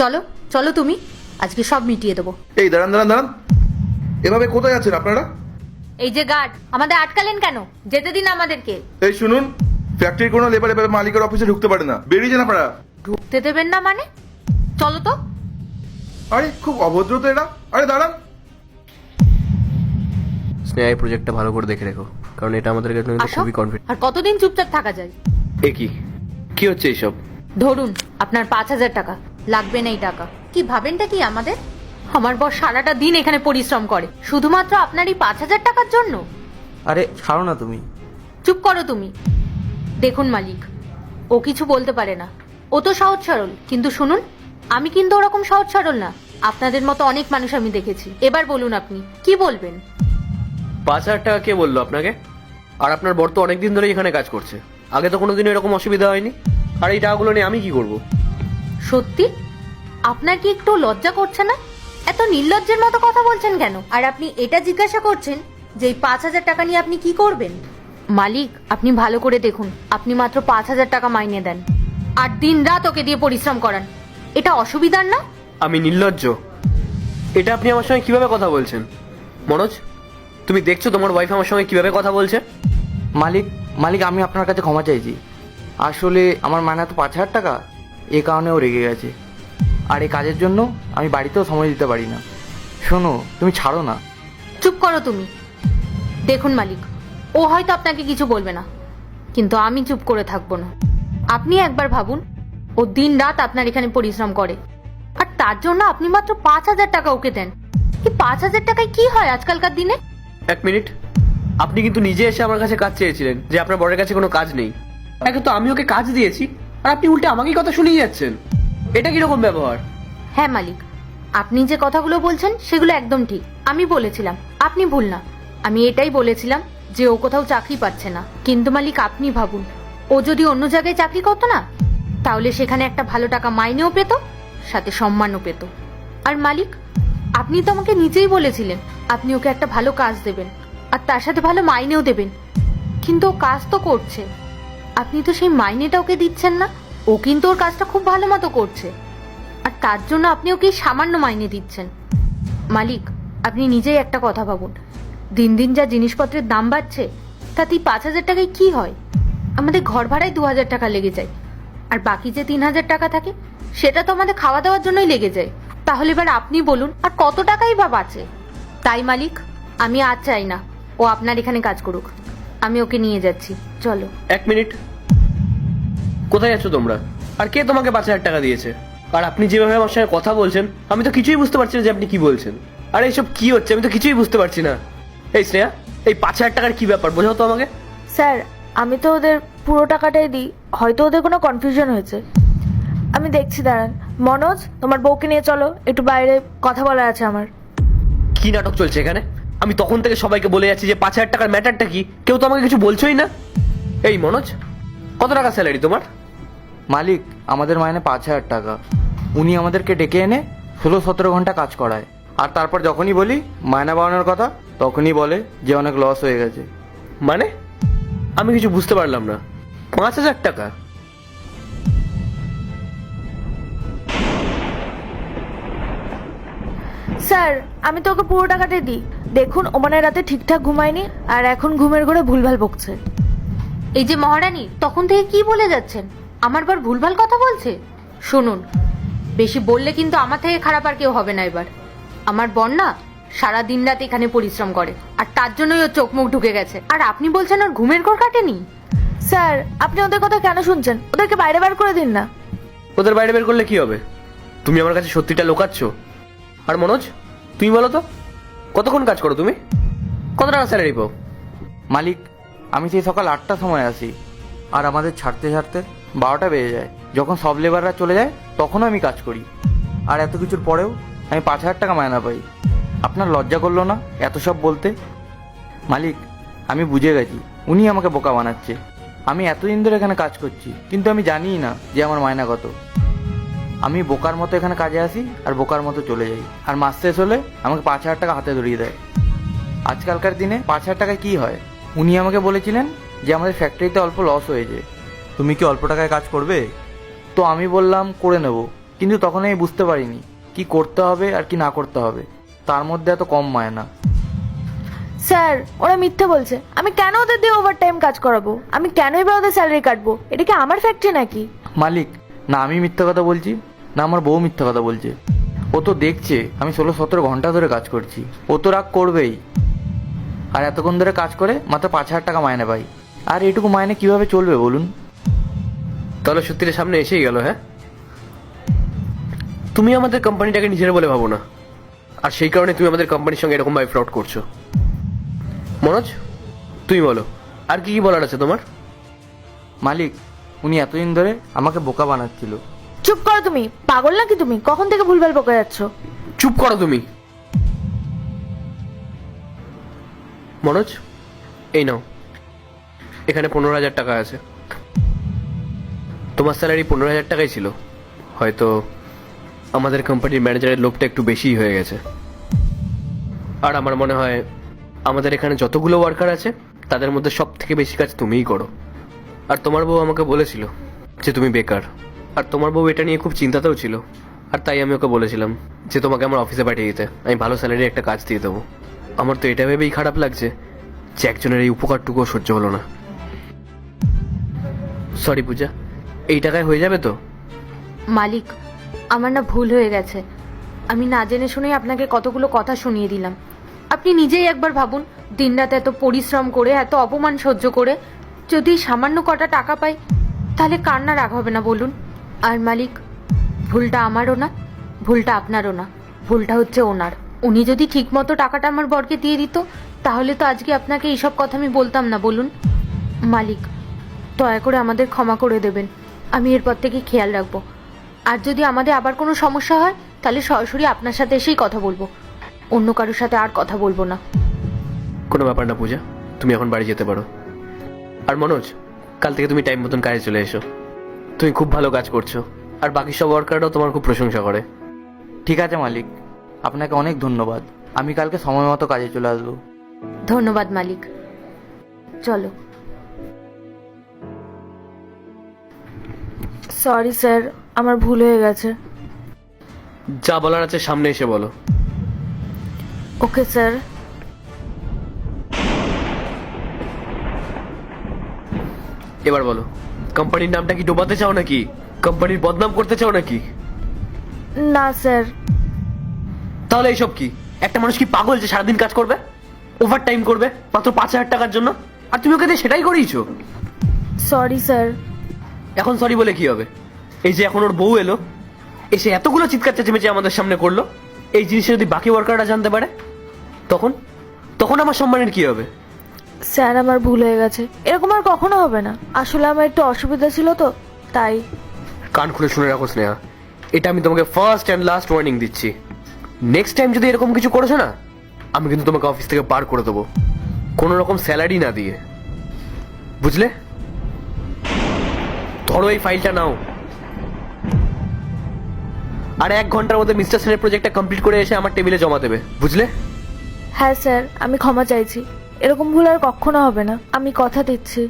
চলো চলো তুমি। আজকে সব মিটিয়ে দেবো। এই দাঁড়ান দাঁড়ান দাঁড়ান। এভাবে কোথায় আছেন আপনারা? এই যে গার্ড আমাদের আটকালেন কেন? যেতে দিন আমাদেরকে। এই শুনুন ফ্যাক্টরির কোনো লেবার এভাবে মালিকের অফিসে ঢুকতে পারে না। বেরিয়ে যান আপনারা। ঢুকতে দেবেন না মানে? চলো তো। আরে খুব অভদ্র তো এরা। আরে দাঁড়ান। স্নেহা এই প্রজেক্টটা ভালো করে দেখে রেখো। কারণ এটা আমাদের জন্য আসো। খুবই কনফিডেন্ট আর কতদিন চুপচাপ থাকা যায়? এ কি? কি হচ্ছে এইসব? ধরুন আপনার পাঁচ হাজার টাকা। লাগবে না এই টাকা। কি ভাবেনটা কি আমাদের? আমার বর সারাটা দিন এখানে পরিশ্রম করে শুধুমাত্র আপনার এই পাঁচ হাজার টাকার জন্য। আরে ছাড়ো না তুমি। চুপ করো তুমি। দেখুন মালিক ও কিছু বলতে পারে না। ও তো সহজ সরল কিন্তু শুনুন আমি কিন্তু ওরকম সহজ সরল না। আপনাদের মতো অনেক মানুষ আমি দেখেছি। এবার বলুন আপনি কি বলবেন? পাঁচ হাজার টাকা কে বলল আপনাকে? আর আপনার বর তো অনেকদিন ধরে এখানে কাজ করছে। আগে তো কোনোদিন এরকম অসুবিধা হয়নি। আর এই টাকাগুলো নিয়ে আমি কি করব? সত্যি? আপনার কি একটু লজ্জা করছে না? এত নির্লজ্জের মতো কথা বলছেন কেন? আর আপনি এটা জিজ্ঞাসা করছেন যে এই পাঁচ হাজার টাকা নিয়ে আপনি কি করবেন? মালিক আপনি ভালো করে দেখুন। আপনি মাত্র পাঁচ হাজার টাকা মাইনে দেন। আর দিন রাত ওকে দিয়ে পরিশ্রম করান। এটা অসুবিধার না? আমি নির্লজ্জ। এটা আপনি আমার সঙ্গে কীভাবে কথা বলছেন? মনোজ তুমি দেখছ তোমার ওয়াইফ আমার সঙ্গে কীভাবে কথা বলছে? মালিক মালিক আমি আপনার কাছে ক্ষমা চাইছি। আসলে আমার মায়না তো পাঁচ হাজার টাকা? এ কারণেও রেগে গেছে। আর এই কাজের জন্য আমি বাড়িতেও সময় দিতে পারি না। শোনো তুমি ছাড়ো না। চুপ করো তুমি। দেখুন মালিক ও হয়তো আপনাকে কিছু বলবে না। কিন্তু আমি চুপ করে থাকব না। আপনি একবার ভাবুন ও দিন রাত আপনার এখানে পরিশ্রম করে। আর তার জন্য আপনি মাত্র পাঁচ হাজার টাকা ওকে দেন। এই পাঁচ হাজার টাকায় কি হয় আজকালকার দিনে? এক মিনিট। আপনি কিন্তু নিজে এসে আমার কাছে কাজ চেয়েছিলেন যে আপনার বরের কাছে কোনো কাজ নেই। একে তো আমি ওকে কাজ দিয়েছি। আর আপনি উল্টে আমাকেই কথা শুনিয়ে যাচ্ছেন। এটা কীরকম ব্যবহার? হ্যাঁ মালিক। আপনি যে কথাগুলো বলছেন, সেগুলো একদম ঠিক। আমি বলেছিলাম, আপনি ভুল না। আমি এটাই বলেছিলাম যে ও কোথাও চাকরি পাচ্ছে না। কিন্তু মালিক, আপনি ভাবুন, ও যদি অন্য জায়গায় চাকরি করতো না, তাহলে সেখানে একটা ভালো টাকা মাইনেও পেত, সাথে সম্মানও পেত। আর মালিক, আপনি তো আমাকে নিজেই বলেছিলেন, আপনি ওকে একটা ভালো কাজ দেবেন, আর তার সাথে ভালো মাইনেও দেবেন। কিন্তু ও কাজ তো করছে। আপনি তো সেই মাইনেটা ওকে দিচ্ছেন না। ও কিন্তু ওর কাজটা খুব ভালো মতো করছে। আর তার জন্য আপনি ওকে সামান্য মাইনে দিচ্ছেন। মালিক, আপনি নিজেই একটা কথা ভাবুন। দিন দিন যা জিনিসপত্রের দাম বাড়ছে, তাতে পাঁচ হাজার টাকায় কি হয়? আমাদের ঘর ভাড়ায় দু হাজার টাকা লেগে যায়। আর বাকি যে তিন হাজার টাকা থাকে, সেটা তো আমাদের খাওয়া দাওয়ার জন্যই লেগে যায়। তাহলে এবার আপনি বলুন, আর কত টাকাই বা বাঁচে? তাই মালিক, আমি আর চাই না। ও আপনার এখানে কাজ করুক। আমি ওকে নিয়ে যাচ্ছি। চলো। এক মিনিট। কোথায় আছো তোমরা? আর কে তোমাকে পাঁচ হাজার টাকা দিয়েছে? আর আপনি যেভাবে আমার সঙ্গে কথা বলছেন আমি তো কিছুই বুঝতে পারছি না যে আপনি কি বলছেন। আর এইসব কি হচ্ছে? আমি তো কিছুই বুঝতে পারছি না। এই স্নেহা এই পাঁচ হাজার টাকার কি ব্যাপার? বোঝাও তো আমাকে। স্যার আমি তো ওদের পুরো টাকাটাই দিই। হয়তো ওদের কোনো কনফিউশন হয়েছে। আমি দেখছি দাঁড়ান। মনোজ তোমার বউকে নিয়ে চলো। একটু বাইরে কথা বলা আছে আমার। কি নাটক চলছে এখানে? আমি তখন থেকে সবাইকে বলে যাচ্ছি যে পাঁচ হাজার টাকার ম্যাটারটা কি? কেউ তো আমাকে কিছু বলছোই না? এই মনোজ কত টাকা স্যালারি তোমার? মালিক আমাদের মাইনে পাঁচ হাজার টাকা। উনি আমাদেরকে ডেকে এনে ষোলো সতেরো ঘণ্টা কাজ করায়। আর তারপর যখনই বলি মায়না বাড়ানোর কথা তখনই বলে যে অনেক লস হয়ে গেছে। মানে? আমি কিছু বুঝতে পারলাম না। পাঁচ হাজার টাকা? স্যার আমি তো ওকে পুরো টাকাটাই দিই। দেখুন ও মানে রাতে ঠিকঠাক ঘুমায়নি আর এখন ঘুমের ঘরে ভুলভাল বকছে। এই যে মহারানী তখন থেকে কি বলে যাচ্ছেন? আমার বার ভুলভাল কথা বলছে? শুনুন বেশি বললে কিন্তু আমার থেকে খারাপ আর কেউ হবে না এবার। আমার বন্যা সারা দিন রাত এখানে পরিশ্রম করে আর তার জন্যই ওর চোখ মুখ ঢুকে গেছে। আর আপনি বলছেন ওর ঘুমের ঘর কাটেনি? স্যার আপনি ওদের কথা কেন শুনছেন? ওদেরকে বাইরে বার করে দিন না। ওদের বাইরে বের করলে কি হবে? তুমি আমার কাছে সত্যিটা লোকাচ্ছ। আর মনোজ তুমি বলো তো? কতক্ষণ কাজ করো তুমি? কত টাকা স্যালারি পাও? মালিক, আমি সেই সকাল আটটার সময় আসি, আর আমাদের ছাড়তে ছাড়তে বারোটা বেজে যায়। যখন সব লেবাররা চলে যায়, তখনও আমি কাজ করি। আর এত কিছুর পরেও আমি পাঁচ হাজার টাকা মায়না পাই। আপনার লজ্জা করল না এত সব বলতে? মালিক, আমি বুঝে গেছি, উনি আমাকে বোকা বানাচ্ছে। আমি এতদিন ধরে এখানে কাজ করছি, কিন্তু আমি জানিই না যে আমার মায়না কত। আমি বোকার মতো এখানে কাজে আসি আর বোকার মতো চলে যাই। আর মাস শেষ হলে আমাকে পাঁচ হাজার টাকা হাতে ধরিয়ে দেয়। আজকালকার দিনে পাঁচ হাজার টাকায় কী হয়? উনি আমাকে বলেছিলেন যে আমাদের ফ্যাক্টরিতে অল্প লস হয়েছে তুমি কি অল্প টাকায় কাজ করবে? তো আমি বললাম করে নেব। কিন্তু তখন আমি বুঝতে পারিনি কি করতে হবে আর কি না করতে হবে। তার মধ্যে এত কম মায় না। স্যার ওরা মিথ্যে বলছে। আমি কেন ওদের দিয়ে ওভার টাইম কাজ করাবো? আমি কেনই বা ওদের স্যালারি কাটবো? এটা কি আমার ফ্যাক্টরি নাকি? মালিক না আমি মিথ্যা কথা বলছি। না আমার বউ মিথ্যা কথা বলছে। ও তো দেখছে আমি ষোলো সতেরো ঘণ্টা ধরে কাজ করছি। ও তো রাগ করবেই। আর এতক্ষণ ধরে কাজ করে মাত্র পাঁচ হাজার টাকা মাইনে পাই। আর এটুকু মাইনে কীভাবে চলবে বলুন? তাহলে সত্যিটা সামনে এসেই গেল হ্যাঁ? তুমি আমাদের কোম্পানিটাকে নিজের বলে ভাবো না। আর সেই কারণে তুমি আমাদের কোম্পানির সঙ্গে এরকম ভাবে ফ্রড করছ। মনোজ তুমি বলো আর কি কি বলার আছে তোমার? মালিক উনি এতদিন ধরে আমাকে বোকা বানাচ্ছিল। চুপ করো তুমি। পাগল নাকি তুমি? কখন থেকে ভুলভাল বকে যাচ্ছ? চুপ করো তুমি। মনোজ, এই নাও। এখানে পনেরো হাজার টাকা আছে। তোমার স্যালারি পনেরো হাজার টাকাই ছিল। হয়তো আমাদের কোম্পানির ম্যানেজারের লোকটা একটু বেশিই হয়ে গেছে। আর আমার মনে হয় আমাদের এখানে যতগুলো ওয়ার্কার আছে, তাদের মধ্যে সব থেকে বেশি কাজ তুমিই করো। আর তোমার বউ আমাকে বলেছিল যে তুমি বেকার। আর তোমার বউ এটা নিয়ে খুব চিন্তাতেও ছিল। আর তাই আমি ওকে বলেছিলাম যে তোমাকে আমার অফিসে পাঠিয়ে দিতে। আমি ভালো স্যালারি একটা কাজ দিয়ে দেবো। আমার তো এটা ভেবেই খারাপ লাগছে যে একজনের এই উপকারটুকুও সহ্য হলো না। সরি পূজা, এই টাকায় হয়ে যাবে তো? মালিক, আমার না ভুল হয়ে গেছে। আমি না জেনে শুনেই আপনাকে কতগুলো কথা শুনিয়ে দিলাম। আপনি নিজেই একবার ভাবুন, দিনরাত এত পরিশ্রম করে, এত অপমান সহ্য করে যদি সামান্য কটা টাকা পাই, তাহলে কার না রাগ হবে না বলুন? আর মালিক, ভুলটা আমারও না, ভুলটা আপনারও না, ভুলটা হচ্ছে ওনার। উনি যদি ঠিকমতো টাকাটা আমার বরকে দিয়ে দিত, তাহলে তো আজকে আপনাকে এইসব কথা আমি বলতাম না, বলুন। মালিক, দয়া করে আমাদের ক্ষমা করে দেবেন। আমি এরপর থেকে খেয়াল রাখব। আর যদি আমাদের আবার কোনো সমস্যা হয়, তাহলে সরাসরি আপনার সাথে এসেই কথা বলব। অন্য কারোর সাথে আর কথা বলব না। কোনো ব্যাপার না, পূজা। তুমি এখন বাড়ি যেতে পারো। আর মনোজ, কাল থেকে তুমি টাইম মতন কাজে চলে এসো। তুমি খুব ভালো কাজ করছ। আর বাকি সব ওয়ার্কাররাও তোমার খুব প্রশংসা করে। ঠিক আছে মালিক। আপনাকে অনেক ধন্যবাদ। আমি কালকে সময় মতো কাজে চলে আসব। ধন্যবাদ মালিক। চলো। সরি স্যার আমার ভুল হয়ে গেছে। যা বলার আছে সামনে এসে বলো। ওকে স্যার এবার বলো। কোম্পানির নামটা কি ডোবাতে চাও নাকি? কোম্পানির বদনাম করতে চাও নাকি? না স্যার। তাহলে এইসব কি? একটা মানুষ কি পাগল যে সারাদিন কাজ করবে? ওভার টাইম করবে? মাত্র পাঁচ হাজার টাকার জন্য? আর তুমি ওকে দিয়ে সেটাই করিয়েছো? Sorry sir. এখন সরি বলে কি হবে? এই যে এখন ওর বউ এলো এসে এতগুলো চিৎকার চেঁচেমেচে আমাদের সামনে করল এই জিনিসটা যদি বাকি ওয়ার্কাররা জানতে পারে তখন? তখন আমার সম্মানের কি হবে? স্যার আমার ভুল হয়ে গেছে। এরকম আর কখনো হবে না। আসলে আমার একটু অসুবিধা ছিল তো তাই। কান খুলে শুনে রাখো স্নেহা। এটা আমি তোমাকে ফার্স্ট অ্যান্ড লাস্ট ওয়ার্নিং দিচ্ছি। নেক্সট টাইম যদি এরকম কিছু করেছ না আমি কিন্তু তোমাকে অফিস থেকে পার করে দেবো। কোনো রকম স্যালারি না দিয়ে। বুঝলে? ধরো এই ফাইলটা নাও। আর এক ঘণ্টার মধ্যে মিস্টার সেনের প্রজেক্টটা কমপ্লিট করে এসে আমার টেবিলে জমা দেবে। বুঝলে? হ্যাঁ স্যার আমি ক্ষমা চাইছি। এরকম ভুল আর কখনো হবে না। আমি কথা দিচ্ছি।